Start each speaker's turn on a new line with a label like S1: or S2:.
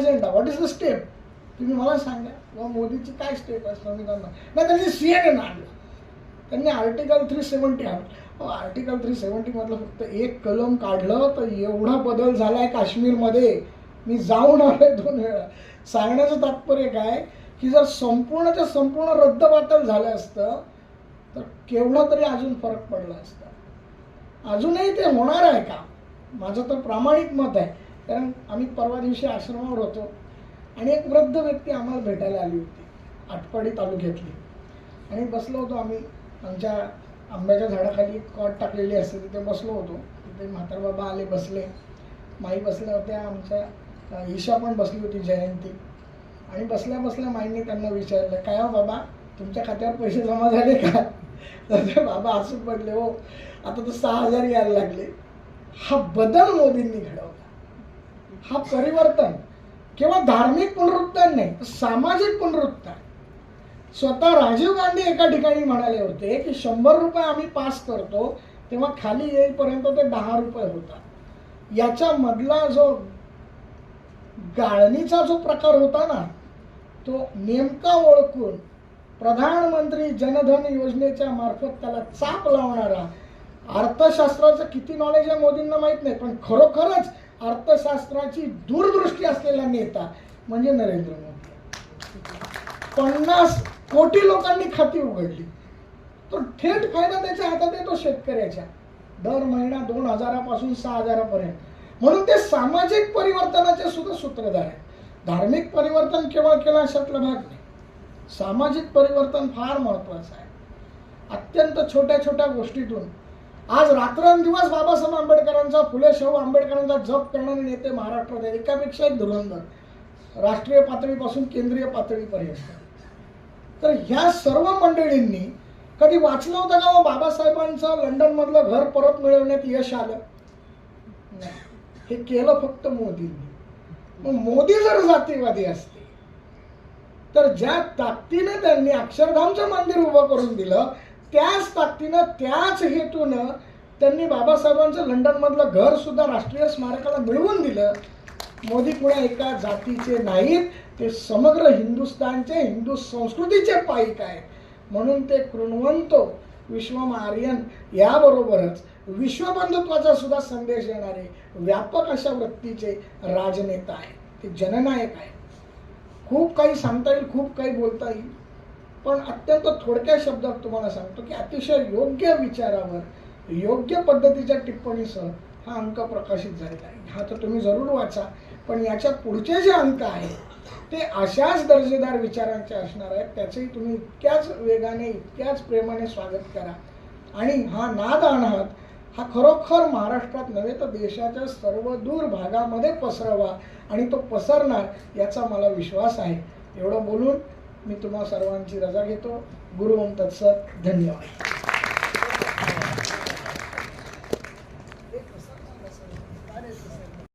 S1: Agenda what is the step तुम्ही मला सांगा. व मोदीची काय स्टेप आहे संविधान नाही त्यांनी सी एन आणलं. त्यांनी आर्टिकल थ्री सेवन्टी आणलं. आर्टिकल थ्री सेवन्टी मधलं फक्त एक कलम काढलं तर एवढा बदल झालाय काश्मीरमध्ये. मी जाऊन आलोय दोन वेळा. सांगण्याचं तात्पर्य काय? की जर संपूर्णच्या संपूर्ण रद्दबातल झालं असतं तर केवढा तरी अजून फरक पडला असता. अजूनही ते होणार आहे का? माझं तर प्रामाणिक मत आहे. कारण आम्ही परवा दिवशी आश्रमावर होतो आणि एक वृद्ध व्यक्ती आम्हाला भेटायला आली होती. आटपाडी तालुक्यातली. आणि बसलो होतो आम्ही. आमच्या आंब्याच्या झाडाखाली कॉट टाकलेली असते तिथे बसलो होतो. तिथे म्हातारबाबा आले बसले. माई बसल्या होत्या आमच्या ईशा पण बसली होती जयंती. आणि बसल्या बसल्या माईने त्यांना विचारलं काय हो बाबा तुमच्या खात्यावर पैसे जमा झाले का? तर ते बाबा हसून पडले हो आता तर सहा हजार यायला लागले. हा बदल मोदींनी घडवला. हा परिवर्तन किंवा धार्मिक पुनरुत्थान नाही तर सामाजिक पुनरुत्थान. स्वतः राजीव गांधी एका ठिकाणी म्हणाले होते की शंभर रुपये आम्ही पास करतो तेव्हा खाली येईपर्यंत ते दहा रुपये होतात. याच्या मधला जो गाळणीचा जो प्रकार होता ना तो नेमका ओळखून प्रधानमंत्री जनधन योजनेच्या मार्फत त्याला चाप लावणारा अर्थशास्त्राचं किती नॉलेज आहे मोदींना माहीत नाही पण खरोखरच अर्थशास्त्राची दूरदृष्टी असलेला नेता म्हणजे नरेंद्र मोदी. पन्नास कोटी लोकांनी खाती उघडली. तो थेट फायदा त्याच्या हातात येतो शेतकऱ्याच्या दर महिना दोन हजारापासून सहा हजारापर्यंत. म्हणून ते सामाजिक परिवर्तनाचे सुद्धा सूत्रधार आहेत. धार्मिक परिवर्तन केवळ केलं अशातला भाग नाही. सामाजिक परिवर्तन फार महत्वाचं आहे. अत्यंत छोट्या छोट्या गोष्टीतून आज रात्रंदिवस बाबासाहेब आंबेडकरांचा फुले शाहू आंबेडकरांचा जप करणारे नेते महाराष्ट्रात आहेत एकापेक्षा एक धुरंधर राष्ट्रीय पातळीपासून केंद्रीय पातळीपर्यंत. तर ह्या सर्व मंडळींनी कधी वाचलं होतं का मग बाबासाहेबांचं लंडनमधलं घर परत मिळवण्यात यश आलं? नाही. हे केलं फक्त मोदींनी. मग मोदी जर जातीवादी असते तर ज्या ताकदीने त्यांनी अक्षरधामचं मंदिर उभं करून दिलं त्याच ताकदीनं त्याच हेतूनं त्यांनी बाबासाहेबांचं लंडनमधलं घरसुद्धा राष्ट्रीय स्मारकाला मिळवून दिलं. मोदी कुणा एका जातीचे नाहीत ते समग्र हिंदुस्थानचे हिंदू संस्कृतीचे पाईक आहेत. म्हणून ते कृणवंतो विश्वम आर्यन याबरोबरच विश्वबंधुत्वाचा सुद्धा संदेश देणारे व्यापक अशा वृत्तीचे राजनेता आहेत. ते जननायक आहेत. खूप काही सांगता येईल खूप काही बोलता येईल. पण अत्यंत थोडक्या शब्दात तुम्हाला सांगतो की अतिशय योग्य विचारावर योग्य पद्धतीच्या टिप्पणीसह हा अंक प्रकाशित झालेला आहे. हा तर तुम्ही जरूर वाचा पण याच्या पुढचे जे अंक आहेत ते अशाच दर्जेदार विचारांचे असणार आहेत त्याचेही तुम्ही इतक्याच वेगाने इतक्याच प्रेमाने स्वागत करा. आणि हा नाद आणहात हा खरोखर महाराष्ट्रात नव्हे तर देशाच्या सर्व दूर भागामध्ये पसरवा आणि तो पसरणार याचा मला विश्वास आहे. एवढं बोलून मी तुम्हा सर्वांची रजा घेतो. गुरु ओम तत्सत. धन्यवाद.